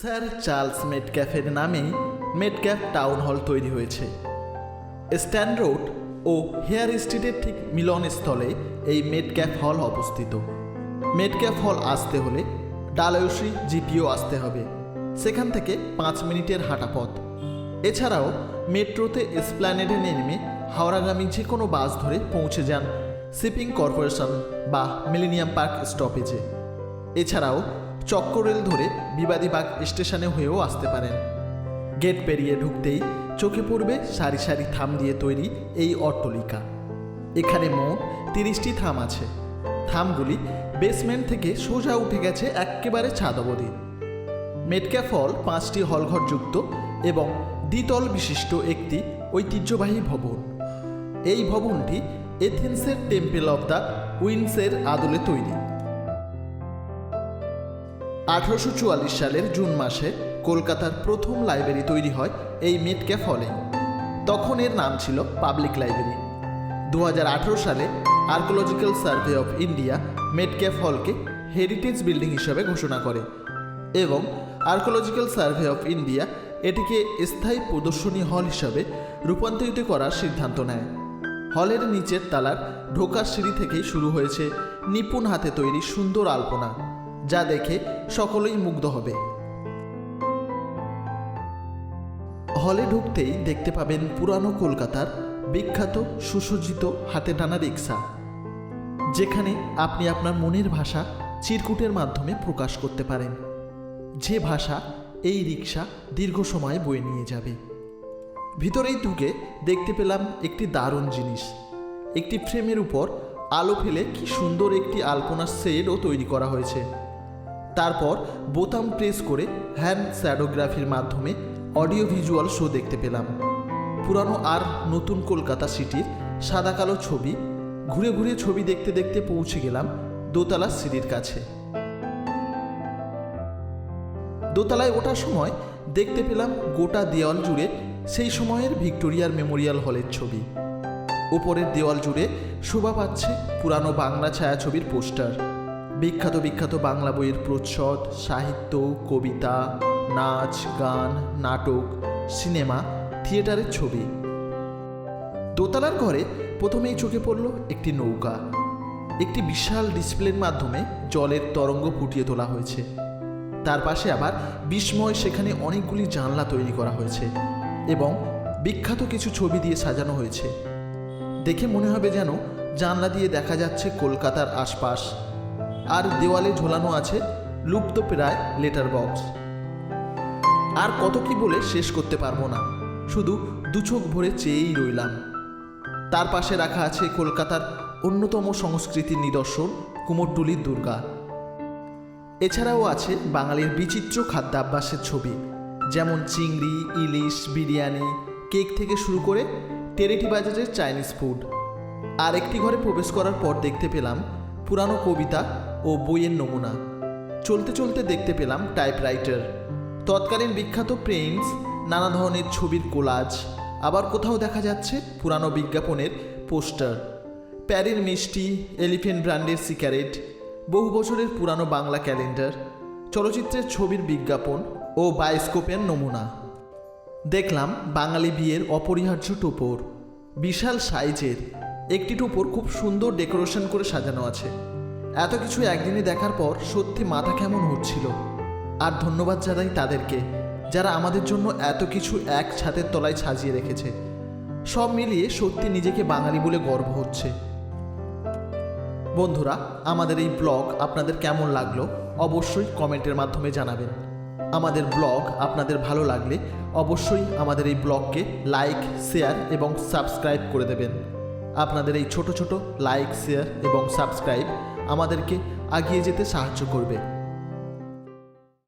Sir Charles মেটক্যাফের নামেই Metcalfe town hall তৈরি হয়েছে। স্ট্যান্ড রোড ও হেয়ার স্ট্রিটের ঠিক মিলনস্থলে এই মেটক্যাফ হল অবস্থিত। মেটক্যাফ হল আসতে হলে ডালয়সী জিপিও আসতে হবে। সেখান থেকে পাঁচ মিনিটের হাঁটা পথ। এছাড়াও মেট্রোতে এসপ্ল্যানেডে নেমে হাওড়াগামী যে কোনো বাস ধরে পৌঁছে যান শিপিং কর্পোরেশন বা মিলেনিয়াম পার্ক স্টপেজে। এছাড়াও চক্র রেল ধরে বিবাদীবাগ স্টেশনে হয়েও আসতে পারেন। গেট পেরিয়ে ঢুকতেই চোখে পড়বে সারি সারি থাম দিয়ে তৈরি এই অট্টলিকা। এখানে মোট তিরিশটি থাম আছে। থামগুলি বেসমেন্ট থেকে সোজা উঠে গেছে একেবারে ছাদ অবধি মেটক্যাফ হল পাঁচটি হলঘর যুক্ত এবং দ্বিতল বিশিষ্ট একটি ঐতিহ্যবাহী ভবন। এই ভবনটি এথেন্সের টেম্পেল অব দ্য উইন্সের আদলে তৈরি। আঠারোশো চুয়াল্লিশ সালের জুন মাসে কলকাতার প্রথম লাইব্রেরি তৈরি হয় এই মেটক্যাফ হলে। তখন এর নাম ছিল পাবলিক লাইব্রেরি। দু হাজার আঠেরো সালে archaeological survey of India Metcalfe হলকে heritage building হিসাবে ঘোষণা করে এবং আর্কোলজিক্যাল সার্ভে অফ ইন্ডিয়া এটিকে স্থায়ী প্রদর্শনী হল হিসাবে রূপান্তরিত করার সিদ্ধান্ত নেয়। হলের নিচের তালার ঢোকার সিঁড়ি থেকেই শুরু হয়েছে নিপুণ হাতে তৈরি সুন্দর আলপনা। যা দেখে সকলেই মুগ্ধ হবে। হলে ঢুকতেই দেখতে পাবেন পুরানো কলকাতার বিখ্যাত সুসজ্জিত হাতে টানা রিক্সা যেখানে আপনি আপনার মনের ভাষা চিরকুটের মাধ্যমে প্রকাশ করতে পারেন। যে ভাষা এই রিক্সা দীর্ঘ সময় বয়ে নিয়ে যাবে। ভিতরেই ঢুকে দেখতে পেলাম একটি দারুণ জিনিস। একটি ফ্রেমের উপর আলো ফেলে কি সুন্দর একটি আলপনা শেডও তৈরি করা হয়েছে। তারপর বোতাম প্রেস করে হ্যান্ড স্যাডোগ্রাফির মাধ্যমে অডিও ভিজুয়াল শো দেখতে পেলাম। পুরানো আর নতুন কলকাতা সিটির সাদা কালো ছবি, ঘুরে ঘুরে ছবি দেখতে দেখতে পৌঁছে গেলাম দোতলা সিঁড়ির কাছে। দোতলায় ওঠার সময় দেখতে পেলাম গোটা দেওয়াল জুড়ে সেই সময়ের ভিক্টোরিয়ার মেমোরিয়াল হলের ছবি। উপরের দেওয়াল জুড়ে শোভা পাচ্ছে পুরানো বাংলা ছায়াছবির পোস্টার। বিখ্যাত বিখ্যাত বাংলা বইয়ের প্রচ্ছদ, সাহিত্য, কবিতা, নাচ, গান, নাটক, সিনেমা থিয়েটারের ছবি। দোতলার ঘরে প্রথমেই চোখে পড়ল একটি নৌকা। একটি বিশাল ডিসপ্লের মাধ্যমে জলের তরঙ্গ ফুটিয়ে তোলা হয়েছে। তার পাশে আবার বিস্ময় সেখানে অনেকগুলি জানলা তৈরি করা হয়েছে এবং বিখ্যাত কিছু ছবি দিয়ে সাজানো হয়েছে। দেখে মনে হবে যেন জানলা দিয়ে দেখা যাচ্ছে কলকাতার আশপাশ। আর দেওয়ালে ঝোলানো আছে লুপ্ত প্রায় লেটার বক্স। আর কত কি বলে শেষ করতে পারব না। শুধু দু চোখ ভরে চেয়েই রইলাম। তার পাশে রাখা আছে কলকাতার অন্যতম সংস্কৃতির নিদর্শন, কুমোরটুলির দুর্গা। এছাড়াও আছে বাঙালির বিচিত্র খাদ্যাভ্যাসের ছবি, যেমন চিংড়ি, ইলিশ, বিরিয়ানি, কেক থেকে শুরু করে টেরিটি বাজারের চাইনিজ ফুড। আর একটি ঘরে প্রবেশ করার পর দেখতে পেলাম পুরানো কবিতা ও বইয়ের নমুনা। চলতে চলতে দেখতে পেলাম টাইপরাইটার তৎকালীন বিখ্যাত প্রিন্টস নানা ধরনের ছবির কোলাজ আবার কোথাও দেখা যাচ্ছে পুরানো বিজ্ঞাপনের পোস্টার প্যারির মিষ্টি এলিফেন্ট ব্র্যান্ডের সিগারেট বহু বছরের পুরানো বাংলা ক্যালেন্ডার চলচ্চিত্রের ছবির বিজ্ঞাপন ও বায়োস্কোপের নমুনা। দেখলাম বাঙালি বিয়ের অপরিহার্য টোপর। বিশাল সাইজের, একটি টোপর খুব সুন্দর ডেকোরেশন করে সাজানো আছে। এত কিছু একদিনে দেখার পর সত্যি মাথা কেমন হচ্ছিল। আর ধন্যবাদ জানাই তাদেরকে, যারা আমাদের জন্য এত কিছু এক ছাদের তলায় সাজিয়ে রেখেছে। সব মিলিয়ে সত্যি নিজেকে বাঙালি বলে গর্ব হচ্ছে। বন্ধুরা, আমাদের এই ব্লগ আপনাদের কেমন লাগল অবশ্যই কমেন্টের মাধ্যমে জানাবেন। আমাদের ব্লগ আপনাদের ভালো লাগলে অবশ্যই আমাদের এই ব্লগকে লাইক, শেয়ার এবং সাবস্ক্রাইব করে দেবেন। আপনাদের এই ছোট ছোট লাইক, শেয়ার এবং সাবস্ক্রাইব আমাদেরকে এগিয়ে যেতে সাহায্য করবে।